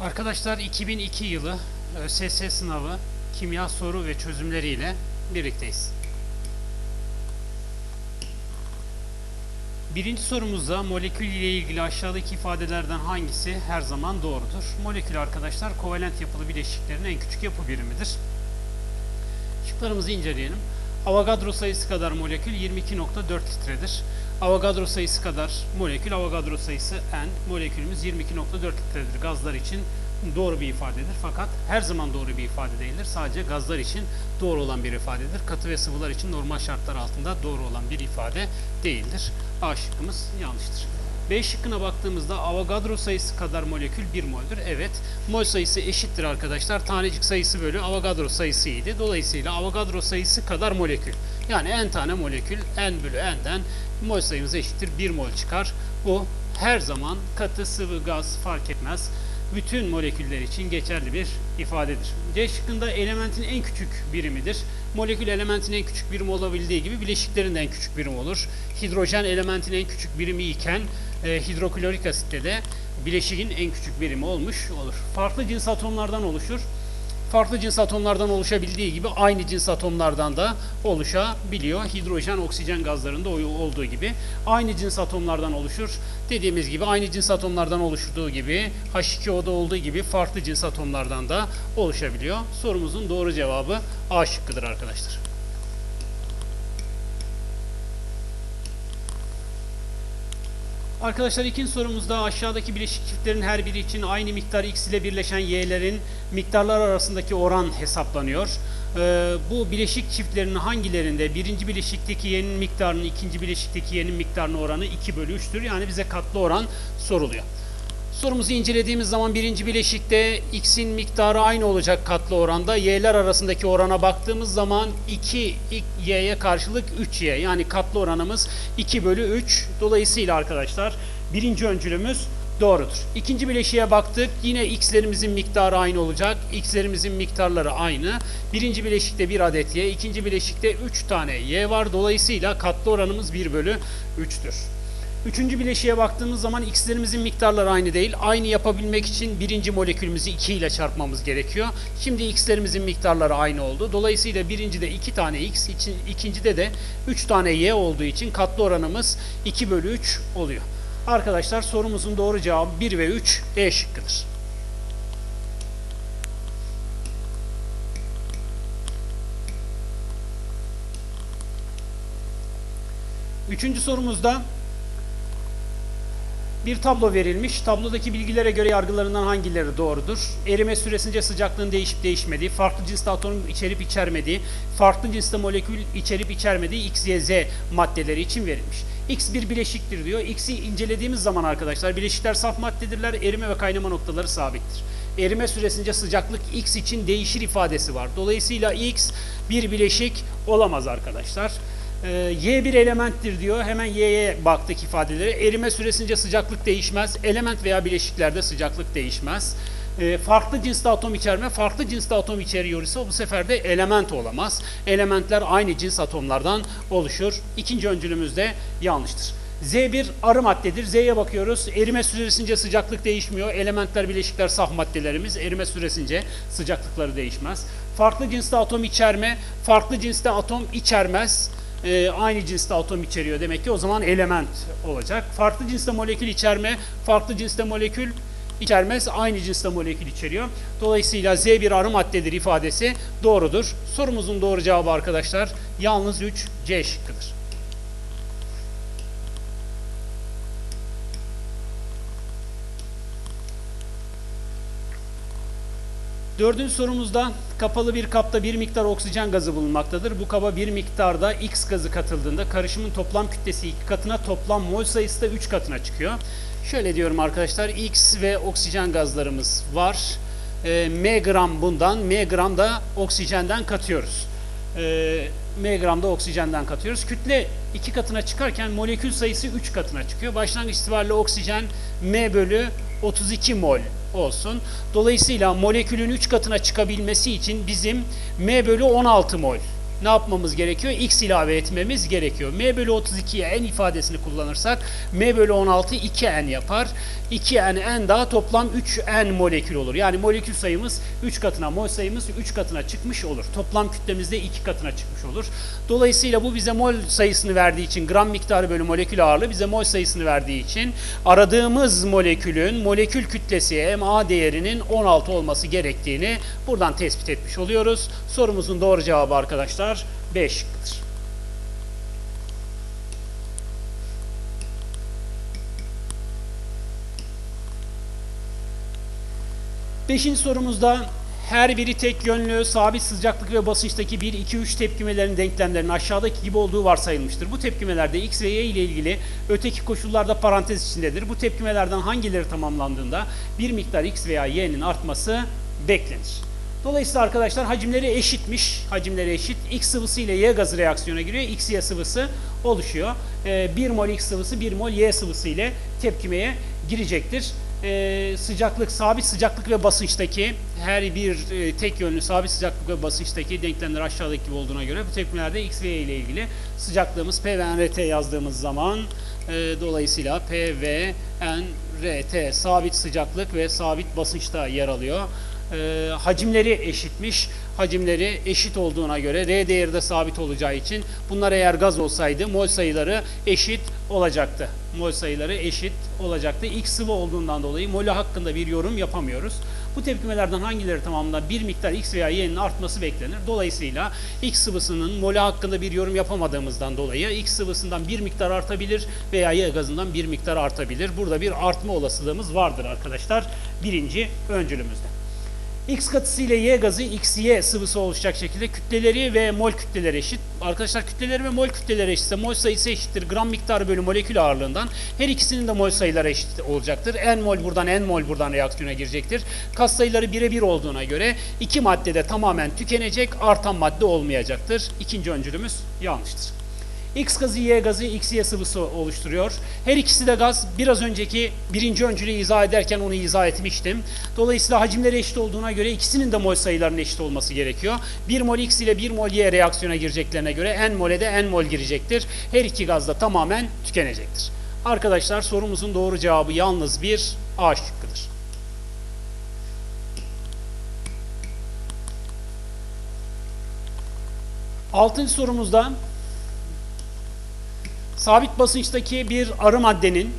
Arkadaşlar 2002 yılı ÖSS sınavı kimya soru ve çözümleriyle birlikteyiz. Birinci sorumuzda molekül ile ilgili aşağıdaki ifadelerden hangisi her zaman doğrudur? Molekül arkadaşlar kovalent yapılı bileşiklerin en küçük yapı birimidir. Şıklarımızı inceleyelim. Avogadro sayısı kadar molekül 22.4 litredir. Avogadro sayısı kadar molekül, Avogadro sayısı n, molekülümüz 22.4 litredir gazlar için doğru bir ifadedir. Fakat her zaman doğru bir ifade değildir. Sadece gazlar için doğru olan bir ifadedir. Katı ve sıvılar için normal şartlar altında doğru olan bir ifade değildir. A şıkkımız yanlıştır. B şıkkına baktığımızda Avogadro sayısı kadar molekül 1 mol'dür. Evet, mol sayısı eşittir arkadaşlar. Tanecik sayısı bölü Avogadro sayısıydı. Dolayısıyla Avogadro sayısı kadar molekül. Yani n tane molekül n bölü n'den mol sayımız eşittir 1 mol çıkar. Bu her zaman katı, sıvı, gaz fark etmez. Bütün moleküller için geçerli bir ifadedir. C şıkkında elementin en küçük birimidir. Molekül elementin en küçük birimi olabildiği gibi bileşiklerin de en küçük birimi olur. Hidrojen elementin en küçük birimi iken e, hidroklorik asitte de bileşiğin en küçük birimi olmuş olur. Farklı cins atomlardan oluşur. Farklı cins atomlardan oluşabildiği gibi aynı cins atomlardan da oluşabiliyor. Hidrojen, oksijen gazlarında olduğu gibi aynı cins atomlardan oluşur. Dediğimiz gibi aynı cins atomlardan oluştuğu gibi H2O'da olduğu gibi farklı cins atomlardan da oluşabiliyor. Sorumuzun doğru cevabı A şıkkıdır arkadaşlar. Arkadaşlar ikinci sorumuzda aşağıdaki bileşik çiftlerin her biri için aynı miktar x ile birleşen y'lerin miktarlar arasındaki oran hesaplanıyor. Ee, bu bileşik çiftlerinin hangilerinde birinci bileşikteki y'nin miktarının ikinci bileşikteki y'nin miktarının oranı 2 bölü 3'tür. Yani bize katlı oran soruluyor. Sorumuzu incelediğimiz zaman birinci bileşikte x'in miktarı aynı olacak katlı oranda. Y'ler arasındaki orana baktığımız zaman 2 y'ye karşılık 3y. Yani katlı oranımız 2 bölü 3. Dolayısıyla arkadaşlar birinci öncülümüz doğrudur. İkinci bileşiğe baktık. Yine x'lerimizin miktarı aynı olacak. x'lerimizin miktarları aynı. Birinci bileşikte 1 adet y. ikinci bileşikte 3 tane y var. Dolayısıyla katlı oranımız 1 bölü 3'tür. Üçüncü bileşiğe baktığımız zaman x'lerimizin miktarları aynı değil. Aynı yapabilmek için birinci molekülümüzü 2 ile çarpmamız gerekiyor. Şimdi x'lerimizin miktarları aynı oldu. Dolayısıyla birincide 2 tane x, ikincide de 3 tane y olduğu için katlı oranımız 2 bölü 3 oluyor. Arkadaşlar sorumuzun doğru cevabı 1 ve 3 E şıkkıdır. Üçüncü sorumuzda bir tablo verilmiş. Tablodaki bilgilere göre yargılarından hangileri doğrudur? Erime süresince sıcaklığın değişip değişmediği, farklı cinste atom içerip içermediği, farklı cinste molekül içerip içermediği X, Y, Z maddeleri için verilmiş. X bir bileşiktir diyor. X'i incelediğimiz zaman arkadaşlar bileşikler saf maddedirler. Erime ve kaynama noktaları sabittir. Erime süresince sıcaklık X için değişir ifadesi var. Dolayısıyla X bir bileşik olamaz arkadaşlar. Ee, y bir elementtir diyor. Hemen Y'ye baktık ifadeleri. Erime süresince sıcaklık değişmez. Element veya bileşiklerde sıcaklık değişmez. Ee, farklı cinste atom içerme, farklı cinste atom içeriyor ise bu sefer de element olamaz. Elementler aynı cins atomlardan oluşur. İkinci öncülümüz de yanlıştır. Z bir arı maddedir. Z'ye bakıyoruz. Erime süresince sıcaklık değişmiyor. Elementler, bileşikler saf maddelerimiz. Erime süresince sıcaklıkları değişmez. Farklı cinste atom içerme, farklı cinste atom içermez e, aynı cinste atom içeriyor demek ki o zaman element olacak. Farklı cinste molekül içerme, farklı cinste molekül içermez, aynı cinste molekül içeriyor. Dolayısıyla Z bir arı maddedir ifadesi doğrudur. Sorumuzun doğru cevabı arkadaşlar yalnız 3 C şıkkıdır. Dördüncü sorumuzda kapalı bir kapta bir miktar oksijen gazı bulunmaktadır. Bu kaba bir miktarda X gazı katıldığında karışımın toplam kütlesi iki katına toplam mol sayısı da 3 katına çıkıyor. Şöyle diyorum arkadaşlar X ve oksijen gazlarımız var. E, M gram bundan, M gram da oksijenden katıyoruz. E, M gram da oksijenden katıyoruz. Kütle iki katına çıkarken molekül sayısı 3 katına çıkıyor. Başlangıç itibariyle oksijen M bölü 32 mol olsun. Dolayısıyla molekülün 3 katına çıkabilmesi için bizim M bölü 16 mol ne yapmamız gerekiyor? X ilave etmemiz gerekiyor. M bölü 32'ye n ifadesini kullanırsak M bölü 16 2n yapar. 2n n daha toplam 3n molekül olur. Yani molekül sayımız 3 katına, mol sayımız 3 katına çıkmış olur. Toplam kütlemizde 2 katına çıkmış olur. Dolayısıyla bu bize mol sayısını verdiği için gram miktarı bölü molekül ağırlığı bize mol sayısını verdiği için aradığımız molekülün molekül kütlesi MA değerinin 16 olması gerektiğini buradan tespit etmiş oluyoruz. Sorumuzun doğru cevabı arkadaşlar B şıkkıdır. Beşinci sorumuzda her biri tek yönlü, sabit sıcaklık ve basınçtaki 1, 2, 3 tepkimelerin denklemlerinin aşağıdaki gibi olduğu varsayılmıştır. Bu tepkimelerde X ve Y ile ilgili öteki koşullarda parantez içindedir. Bu tepkimelerden hangileri tamamlandığında bir miktar X veya Y'nin artması beklenir. Dolayısıyla arkadaşlar hacimleri eşitmiş. Hacimleri eşit. X sıvısı ile Y gazı reaksiyona giriyor. X, Y sıvısı oluşuyor. 1 mol X sıvısı 1 mol Y sıvısı ile tepkimeye girecektir e, sıcaklık, sabit sıcaklık ve basınçtaki her bir e, tek yönlü sabit sıcaklık ve basınçtaki denklemler aşağıdaki gibi olduğuna göre bu tepkimelerde X ve Y ile ilgili sıcaklığımız P ve N, R, T yazdığımız zaman e, dolayısıyla P ve N, R, T sabit sıcaklık ve sabit basınçta yer alıyor. E, hacimleri eşitmiş. Hacimleri eşit olduğuna göre R değeri de sabit olacağı için bunlar eğer gaz olsaydı mol sayıları eşit olacaktı. Mol sayıları eşit olacaktı. X sıvı olduğundan dolayı molü hakkında bir yorum yapamıyoruz. Bu tepkimelerden hangileri tamamında bir miktar X veya Y'nin artması beklenir. Dolayısıyla X sıvısının molü hakkında bir yorum yapamadığımızdan dolayı X sıvısından bir miktar artabilir veya Y gazından bir miktar artabilir. Burada bir artma olasılığımız vardır arkadaşlar birinci öncülümüzde. X katısı ile Y gazı XY sıvısı oluşacak şekilde kütleleri ve mol kütleleri eşit. Arkadaşlar kütleleri ve mol kütleleri eşitse mol sayısı eşittir gram miktarı bölü molekül ağırlığından. Her ikisinin de mol sayıları eşit olacaktır. N mol buradan N mol buradan reaksiyona girecektir. Kas sayıları birebir olduğuna göre iki maddede tamamen tükenecek artan madde olmayacaktır. İkinci öncülümüz yanlıştır. X gazı Y gazı XY sıvısı oluşturuyor. Her ikisi de gaz. Biraz önceki birinci öncülü izah ederken onu izah etmiştim. Dolayısıyla hacimleri eşit olduğuna göre ikisinin de mol sayılarının eşit olması gerekiyor. 1 mol X ile 1 mol Y reaksiyona gireceklerine göre N mole de N mol girecektir. Her iki gaz da tamamen tükenecektir. Arkadaşlar sorumuzun doğru cevabı yalnız bir A şıkkıdır. Altıncı sorumuzda sabit basınçtaki bir arı maddenin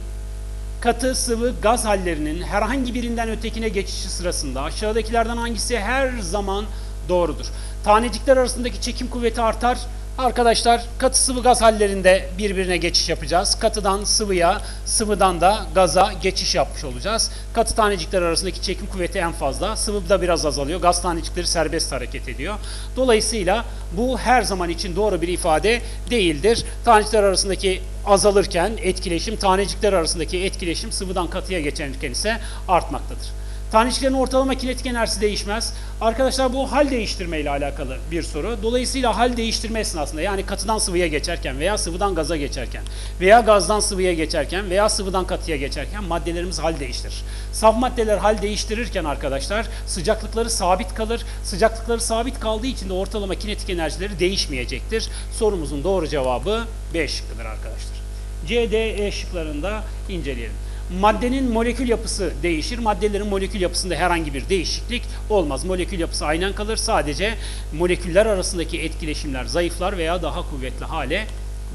katı, sıvı, gaz hallerinin herhangi birinden ötekine geçişi sırasında aşağıdakilerden hangisi her zaman doğrudur? Tanecikler arasındaki çekim kuvveti artar. Arkadaşlar katı sıvı gaz hallerinde birbirine geçiş yapacağız. Katıdan sıvıya, sıvıdan da gaza geçiş yapmış olacağız. Katı tanecikler arasındaki çekim kuvveti en fazla. Sıvı da biraz azalıyor. Gaz tanecikleri serbest hareket ediyor. Dolayısıyla bu her zaman için doğru bir ifade değildir. Tanecikler arasındaki azalırken etkileşim, tanecikler arasındaki etkileşim sıvıdan katıya geçerken ise artmaktadır. Taneciklerin ortalama kinetik enerjisi değişmez. Arkadaşlar bu hal değiştirme ile alakalı bir soru. Dolayısıyla hal değiştirme esnasında yani katıdan sıvıya geçerken veya sıvıdan gaza geçerken veya gazdan sıvıya geçerken veya sıvıdan katıya geçerken maddelerimiz hal değiştirir. Saf maddeler hal değiştirirken arkadaşlar sıcaklıkları sabit kalır. Sıcaklıkları sabit kaldığı için de ortalama kinetik enerjileri değişmeyecektir. Sorumuzun doğru cevabı B şıkkıdır arkadaşlar. C, D, E şıklarında inceleyelim. Maddenin molekül yapısı değişir. Maddelerin molekül yapısında herhangi bir değişiklik olmaz. Molekül yapısı aynen kalır. Sadece moleküller arasındaki etkileşimler zayıflar veya daha kuvvetli hale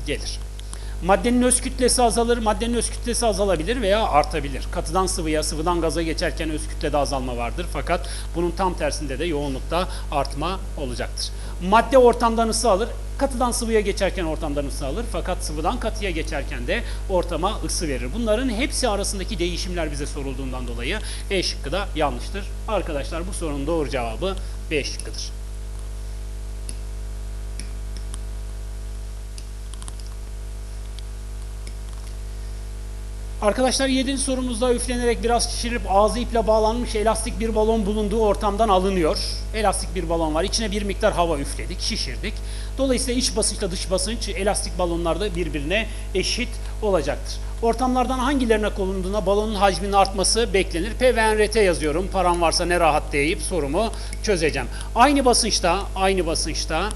gelir. Maddenin öz kütlesi azalır, maddenin öz kütlesi azalabilir veya artabilir. Katıdan sıvıya, sıvıdan gaza geçerken öz kütlede azalma vardır. Fakat bunun tam tersinde de yoğunlukta artma olacaktır. Madde ortamdan ısı alır. Katıdan sıvıya geçerken ortamdan ısı alır. Fakat sıvıdan katıya geçerken de ortama ısı verir. Bunların hepsi arasındaki değişimler bize sorulduğundan dolayı E şıkkı da yanlıştır. Arkadaşlar bu sorunun doğru cevabı B şıkkıdır. Arkadaşlar 7. sorumuzda üflenerek biraz şişirip ağzı iple bağlanmış elastik bir balon bulunduğu ortamdan alınıyor. Elastik bir balon var. İçine bir miktar hava üfledik, şişirdik. Dolayısıyla iç basınçla dış basınç elastik balonlarda birbirine eşit olacaktır. Ortamlardan hangilerine konulduğunda balonun hacminin artması beklenir. P ve NRT yazıyorum. Param varsa ne rahat deyip sorumu çözeceğim. Aynı basınçta, aynı basınçta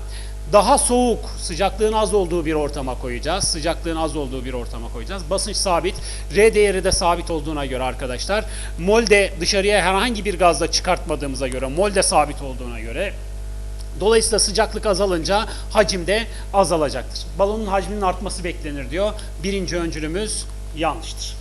daha soğuk, sıcaklığın az olduğu bir ortama koyacağız. Sıcaklığın az olduğu bir ortama koyacağız. Basınç sabit. R değeri de sabit olduğuna göre arkadaşlar. Mol de dışarıya herhangi bir gazla çıkartmadığımıza göre, mol de sabit olduğuna göre Dolayısıyla sıcaklık azalınca hacim de azalacaktır. Balonun hacminin artması beklenir diyor. Birinci öncülümüz yanlıştır.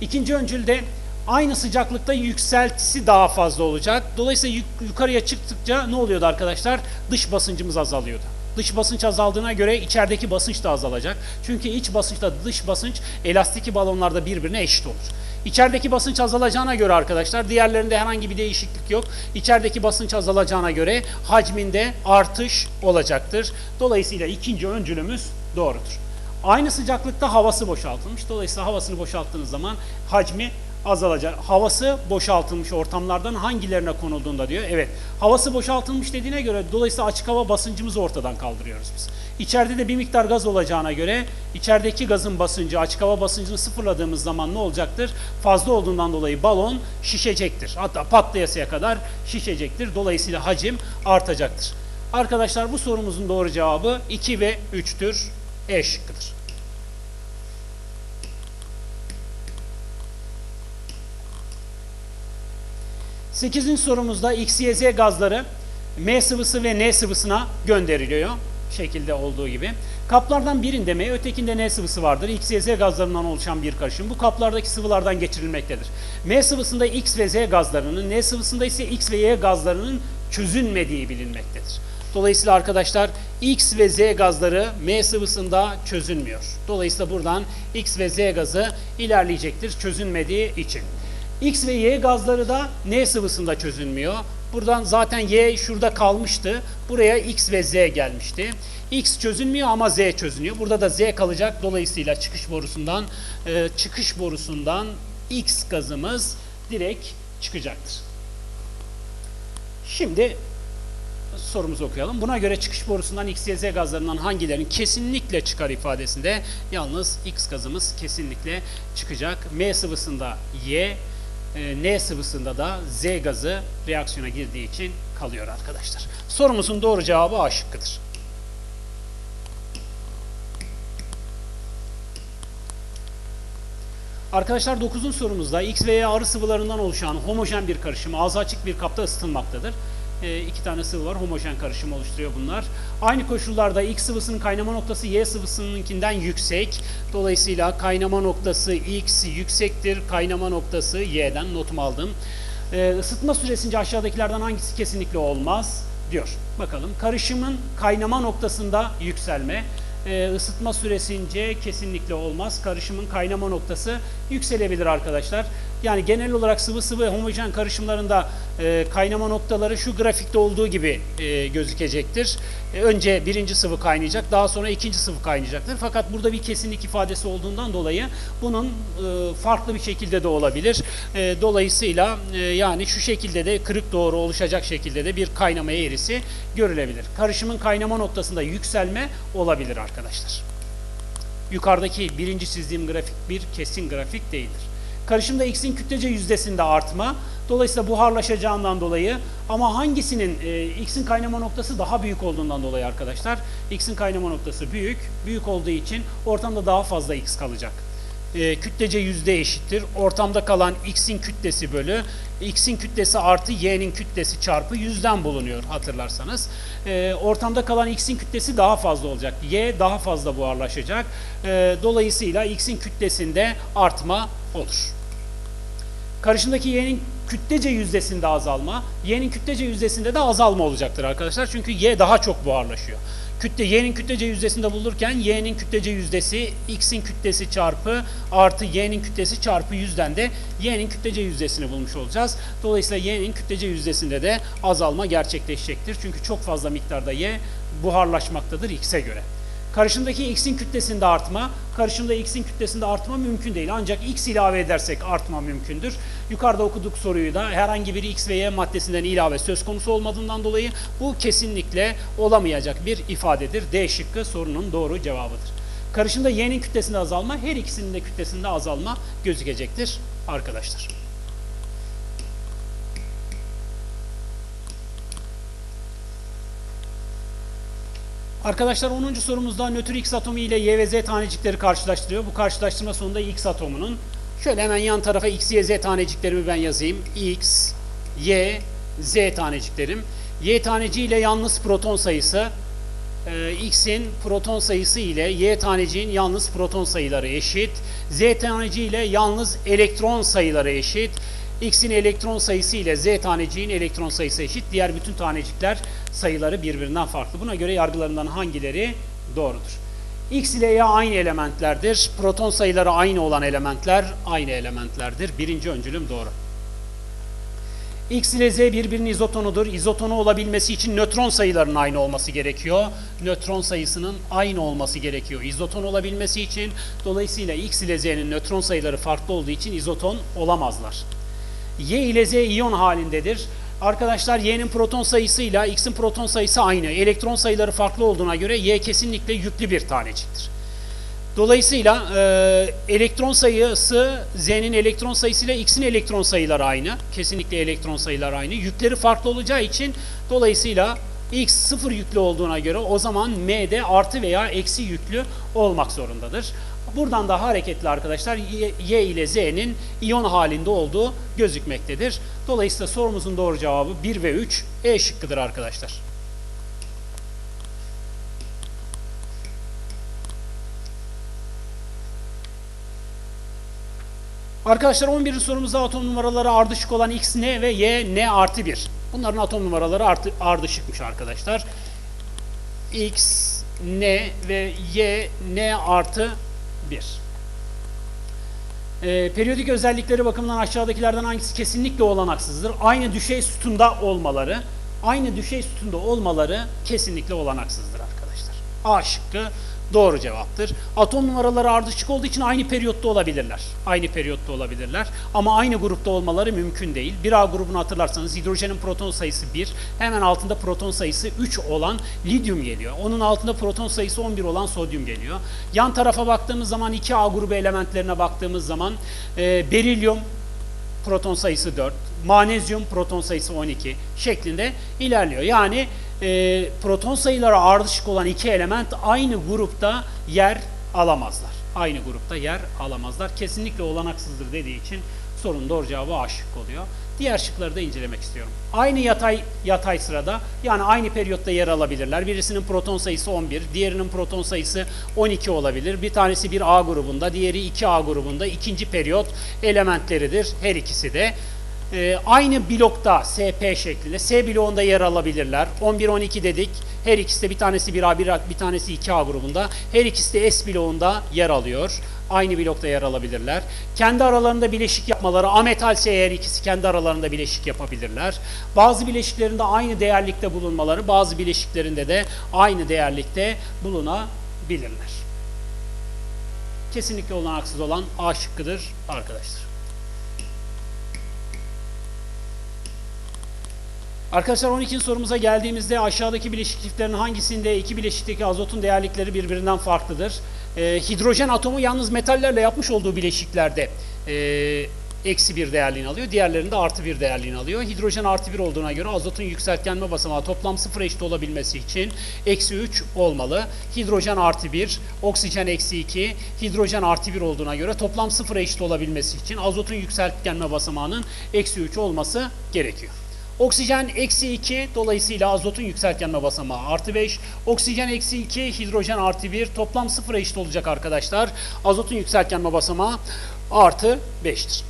İkinci öncülde aynı sıcaklıkta yükseltisi daha fazla olacak. Dolayısıyla yuk- yukarıya çıktıkça ne oluyordu arkadaşlar? Dış basıncımız azalıyordu. Dış basınç azaldığına göre içerideki basınç da azalacak. Çünkü iç basınçla dış basınç elastiki balonlarda birbirine eşit olur. İçerideki basınç azalacağına göre arkadaşlar diğerlerinde herhangi bir değişiklik yok. İçerideki basınç azalacağına göre hacminde artış olacaktır. Dolayısıyla ikinci öncülümüz doğrudur. Aynı sıcaklıkta havası boşaltılmış. Dolayısıyla havasını boşalttığınız zaman hacmi azalacak. Havası boşaltılmış ortamlardan hangilerine konulduğunda diyor. Evet. Havası boşaltılmış dediğine göre dolayısıyla açık hava basıncımızı ortadan kaldırıyoruz biz. İçeride de bir miktar gaz olacağına göre içerideki gazın basıncı açık hava basıncını sıfırladığımız zaman ne olacaktır? Fazla olduğundan dolayı balon şişecektir. Hatta patlayasıya kadar şişecektir. Dolayısıyla hacim artacaktır. Arkadaşlar bu sorumuzun doğru cevabı 2 ve 3'tür. E şıkkıdır. Sekizinci sorumuzda X, Y, Z gazları M sıvısı ve N sıvısına gönderiliyor. Şekilde olduğu gibi. Kaplardan birinde M, ötekinde N sıvısı vardır. X, Y, Z gazlarından oluşan bir karışım. Bu kaplardaki sıvılardan geçirilmektedir. M sıvısında X ve Z gazlarının, N sıvısında ise X ve Y gazlarının çözünmediği bilinmektedir. Dolayısıyla arkadaşlar X ve Z gazları M sıvısında çözünmüyor. Dolayısıyla buradan X ve Z gazı ilerleyecektir çözünmediği için. X ve Y gazları da N sıvısında çözünmüyor. Buradan zaten Y şurada kalmıştı. Buraya X ve Z gelmişti. X çözünmüyor ama Z çözünüyor. Burada da Z kalacak. Dolayısıyla çıkış borusundan e, çıkış borusundan X gazımız direkt çıkacaktır. Şimdi sorumuzu okuyalım. Buna göre çıkış borusundan X, Y, Z gazlarından hangilerinin kesinlikle çıkar ifadesinde yalnız X gazımız kesinlikle çıkacak. M sıvısında Y, e, N sıvısında da Z gazı reaksiyona girdiği için kalıyor arkadaşlar. Sorumuzun doğru cevabı A şıkkıdır. Arkadaşlar 9. sorumuzda X ve Y arı sıvılarından oluşan homojen bir karışım ağzı açık bir kapta ısıtılmaktadır. E, iki tane sıvı var. Homojen karışım oluşturuyor bunlar. Aynı koşullarda X sıvısının kaynama noktası Y sıvısınınkinden yüksek. Dolayısıyla kaynama noktası X yüksektir. Kaynama noktası Y'den notumu aldım. E, ısıtma süresince aşağıdakilerden hangisi kesinlikle olmaz diyor. Bakalım. Karışımın kaynama noktasında yükselme e, ısıtma süresince kesinlikle olmaz. Karışımın kaynama noktası yükselebilir arkadaşlar. Yani genel olarak sıvı sıvı homojen karışımlarında e, kaynama noktaları şu grafikte olduğu gibi e, gözükecektir. E, önce birinci sıvı kaynayacak, daha sonra ikinci sıvı kaynayacaktır. Fakat burada bir kesinlik ifadesi olduğundan dolayı bunun e, farklı bir şekilde de olabilir. E, dolayısıyla e, yani şu şekilde de kırık doğru oluşacak şekilde de bir kaynama eğrisi görülebilir. Karışımın kaynama noktasında yükselme olabilir arkadaşlar. Yukarıdaki birinci çizdiğim grafik bir kesin grafik değildir. Karışımda X'in kütlece yüzdesinde artma. Dolayısıyla buharlaşacağından dolayı ama hangisinin e, X'in kaynama noktası daha büyük olduğundan dolayı arkadaşlar. X'in kaynama noktası büyük. Büyük olduğu için ortamda daha fazla X kalacak. E, kütlece yüzde eşittir. Ortamda kalan X'in kütlesi bölü X'in kütlesi artı Y'nin kütlesi çarpı yüzden bulunuyor hatırlarsanız. E, ortamda kalan X'in kütlesi daha fazla olacak. Y daha fazla buharlaşacak. E, dolayısıyla X'in kütlesinde artma olur. Karışımdaki y'nin kütlece yüzdesinde azalma, y'nin kütlece yüzdesinde de azalma olacaktır arkadaşlar. Çünkü y daha çok buharlaşıyor. Kütle y'nin kütlece yüzdesinde bulurken y'nin kütlece yüzdesi x'in kütlesi çarpı artı y'nin kütlesi çarpı yüzden de y'nin kütlece yüzdesini bulmuş olacağız. Dolayısıyla y'nin kütlece yüzdesinde de azalma gerçekleşecektir. Çünkü çok fazla miktarda y buharlaşmaktadır x'e göre. Karışımdaki x'in kütlesinde artma, karışımda x'in kütlesinde artma mümkün değil. Ancak x ilave edersek artma mümkündür. Yukarıda okuduk soruyu da herhangi bir x ve y maddesinden ilave söz konusu olmadığından dolayı bu kesinlikle olamayacak bir ifadedir. D şıkkı sorunun doğru cevabıdır. Karışımda y'nin kütlesinde azalma, her ikisinin de kütlesinde azalma gözükecektir arkadaşlar. Arkadaşlar 10. sorumuzda nötr X atomu ile Y ve Z tanecikleri karşılaştırıyor. Bu karşılaştırma sonunda X atomunun şöyle hemen yan tarafa X, Y, Z taneciklerimi ben yazayım. X, Y, Z taneciklerim. Y taneciği ile yalnız proton sayısı e, X'in proton sayısı ile Y taneciğin yalnız proton sayıları eşit. Z taneciği ile yalnız elektron sayıları eşit. X'in elektron sayısı ile Z taneciğin elektron sayısı eşit. Diğer bütün tanecikler sayıları birbirinden farklı. Buna göre yargılarından hangileri doğrudur? X ile Y aynı elementlerdir. Proton sayıları aynı olan elementler aynı elementlerdir. Birinci öncülüm doğru. X ile Z birbirinin izotonudur. İzotonu olabilmesi için nötron sayılarının aynı olması gerekiyor. Nötron sayısının aynı olması gerekiyor. İzoton olabilmesi için dolayısıyla X ile Z'nin nötron sayıları farklı olduğu için izoton olamazlar. Y ile Z iyon halindedir. Arkadaşlar Y'nin proton sayısıyla X'in proton sayısı aynı. Elektron sayıları farklı olduğuna göre Y kesinlikle yüklü bir taneciktir. Dolayısıyla e, elektron sayısı Z'nin elektron sayısıyla X'in elektron sayıları aynı. Kesinlikle elektron sayıları aynı. Yükleri farklı olacağı için dolayısıyla X sıfır yüklü olduğuna göre o zaman M de artı veya eksi yüklü olmak zorundadır. Buradan da hareketli arkadaşlar Y, ile Z'nin iyon halinde olduğu gözükmektedir. Dolayısıyla sorumuzun doğru cevabı 1 ve 3 E şıkkıdır arkadaşlar. Arkadaşlar 11. sorumuzda atom numaraları ardışık olan X N ve Y N artı 1. Bunların atom numaraları artı, ardışıkmış arkadaşlar. X N ve Y N artı 1. Ee, periyodik özellikleri bakımından aşağıdakilerden hangisi kesinlikle olanaksızdır? Aynı düşey sütunda olmaları, aynı düşey sütunda olmaları kesinlikle olanaksızdır arkadaşlar. A şıkkı doğru cevaptır. Atom numaraları ardışık olduğu için aynı periyotta olabilirler. Aynı periyotta olabilirler. Ama aynı grupta olmaları mümkün değil. 1A grubunu hatırlarsanız hidrojenin proton sayısı 1, hemen altında proton sayısı 3 olan lityum geliyor. Onun altında proton sayısı 11 olan sodyum geliyor. Yan tarafa baktığımız zaman 2A grubu elementlerine baktığımız zaman e, berilyum proton sayısı 4, manezyum proton sayısı 12 şeklinde ilerliyor. Yani e, proton sayıları ardışık olan iki element aynı grupta yer alamazlar. Aynı grupta yer alamazlar. Kesinlikle olanaksızdır dediği için sorunun doğru cevabı A şıkkı oluyor. Diğer şıkları da incelemek istiyorum. Aynı yatay yatay sırada yani aynı periyotta yer alabilirler. Birisinin proton sayısı 11, diğerinin proton sayısı 12 olabilir. Bir tanesi bir A grubunda, diğeri 2A grubunda. ikinci periyot elementleridir her ikisi de. Ee, aynı blokta SP şeklinde S bloğunda yer alabilirler. 11-12 dedik. Her ikisi de bir tanesi 1A, bir, bir tanesi 2A grubunda. Her ikisi de S bloğunda yer alıyor. Aynı blokta yer alabilirler. Kendi aralarında bileşik yapmaları, ametalse eğer ikisi kendi aralarında bileşik yapabilirler. Bazı bileşiklerinde aynı değerlikte bulunmaları, bazı bileşiklerinde de aynı değerlikte bulunabilirler. Kesinlikle olanaksız olan A şıkkıdır arkadaşlar. Arkadaşlar 12. sorumuza geldiğimizde aşağıdaki bileşik çiftlerin hangisinde iki bileşikteki azotun değerlikleri birbirinden farklıdır? Ee, hidrojen atomu yalnız metallerle yapmış olduğu bileşiklerde e, eksi bir değerliğini alıyor. Diğerlerinde artı bir değerliğini alıyor. Hidrojen artı bir olduğuna göre azotun yükseltgenme basamağı toplam sıfır eşit olabilmesi için eksi 3 olmalı. Hidrojen artı 1, oksijen eksi 2, hidrojen artı 1 olduğuna göre toplam sıfır eşit olabilmesi için azotun yükseltgenme basamağının eksi 3 olması gerekiyor. Oksijen eksi 2 dolayısıyla azotun yükseltgenme basamağı artı 5. Oksijen eksi 2 hidrojen artı 1 toplam 0 eşit olacak arkadaşlar. Azotun yükseltgenme basamağı artı 5'tir.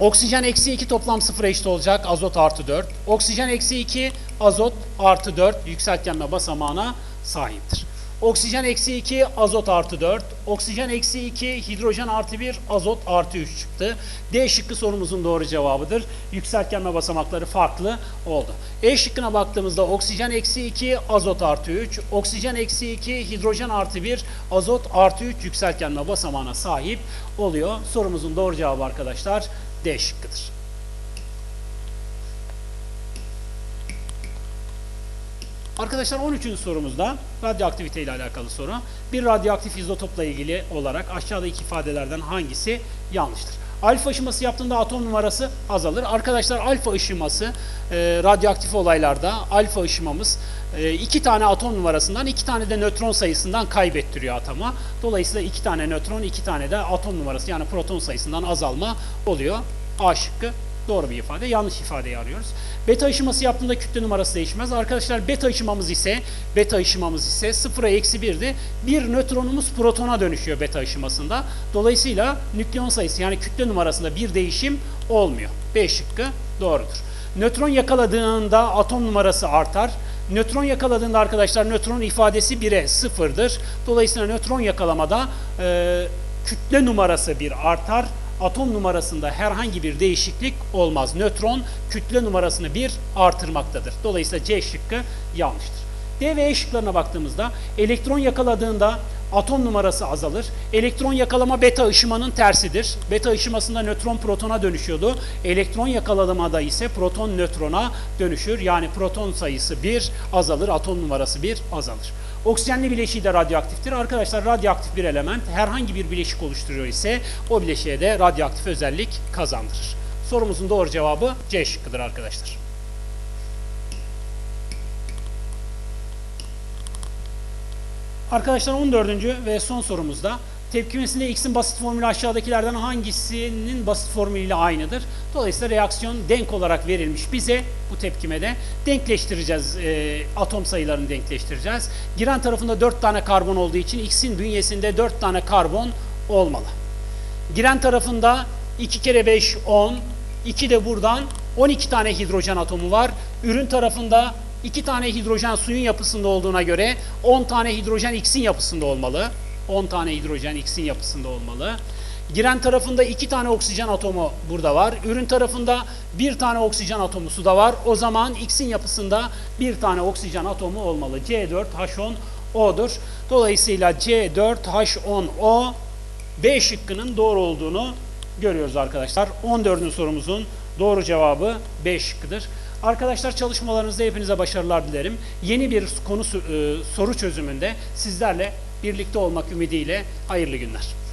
Oksijen eksi 2 toplam 0 eşit olacak. Azot artı 4. Oksijen eksi 2 azot artı 4 yükseltgenme basamağına sahiptir. Oksijen eksi 2, azot artı 4. Oksijen eksi 2, hidrojen artı 1, azot artı 3 çıktı. D şıkkı sorumuzun doğru cevabıdır. Yükseltgenme basamakları farklı oldu. E şıkkına baktığımızda oksijen eksi 2, azot artı 3. Oksijen eksi 2, hidrojen artı 1, azot artı 3 yükseltgenme basamağına sahip oluyor. Sorumuzun doğru cevabı arkadaşlar D şıkkıdır. Arkadaşlar 13. sorumuzda radyoaktivite ile alakalı soru. Bir radyoaktif izotopla ilgili olarak aşağıdaki ifadelerden hangisi yanlıştır? Alfa ışıması yaptığında atom numarası azalır. Arkadaşlar alfa ışıması e, radyoaktif olaylarda alfa ışımamız e, iki tane atom numarasından iki tane de nötron sayısından kaybettiriyor atoma. Dolayısıyla iki tane nötron iki tane de atom numarası yani proton sayısından azalma oluyor. A şıkkı Doğru bir ifade. Yanlış ifadeyi arıyoruz. Beta ışıması yaptığında kütle numarası değişmez. Arkadaşlar beta ışımamız ise beta ışımamız ise 0'a eksi 1'di. Bir nötronumuz protona dönüşüyor beta ışımasında. Dolayısıyla nükleon sayısı yani kütle numarasında bir değişim olmuyor. B şıkkı doğrudur. Nötron yakaladığında atom numarası artar. Nötron yakaladığında arkadaşlar nötron ifadesi 1'e 0'dır. Dolayısıyla nötron yakalamada e, kütle numarası 1 artar atom numarasında herhangi bir değişiklik olmaz. Nötron kütle numarasını bir artırmaktadır. Dolayısıyla C şıkkı yanlıştır. D ve E şıklarına baktığımızda elektron yakaladığında atom numarası azalır. Elektron yakalama beta ışımanın tersidir. Beta ışımasında nötron protona dönüşüyordu. Elektron yakalamada ise proton nötrona dönüşür. Yani proton sayısı 1 azalır, atom numarası 1 azalır. Oksijenli bileşiği de radyoaktiftir. Arkadaşlar radyoaktif bir element herhangi bir bileşik oluşturuyor ise o bileşiğe de radyoaktif özellik kazandırır. Sorumuzun doğru cevabı C şıkkıdır arkadaşlar. Arkadaşlar 14. ve son sorumuzda tepkimesinde X'in basit formülü aşağıdakilerden hangisinin basit formülüyle aynıdır? Dolayısıyla reaksiyon denk olarak verilmiş bize bu tepkimede denkleştireceğiz. e, atom sayılarını denkleştireceğiz. Giren tarafında 4 tane karbon olduğu için X'in bünyesinde 4 tane karbon olmalı. Giren tarafında 2 kere 5 10, 2 de buradan 12 tane hidrojen atomu var. Ürün tarafında 2 tane hidrojen suyun yapısında olduğuna göre 10 tane hidrojen X'in yapısında olmalı. 10 tane hidrojen X'in yapısında olmalı. Giren tarafında 2 tane oksijen atomu burada var. Ürün tarafında 1 tane oksijen atomu suda var. O zaman X'in yapısında 1 tane oksijen atomu olmalı. C4H10O'dur. Dolayısıyla C4H10O B şıkkının doğru olduğunu görüyoruz arkadaşlar. 14. sorumuzun doğru cevabı B şıkkıdır. Arkadaşlar çalışmalarınızda hepinize başarılar dilerim. Yeni bir konu e, soru çözümünde sizlerle birlikte olmak ümidiyle hayırlı günler.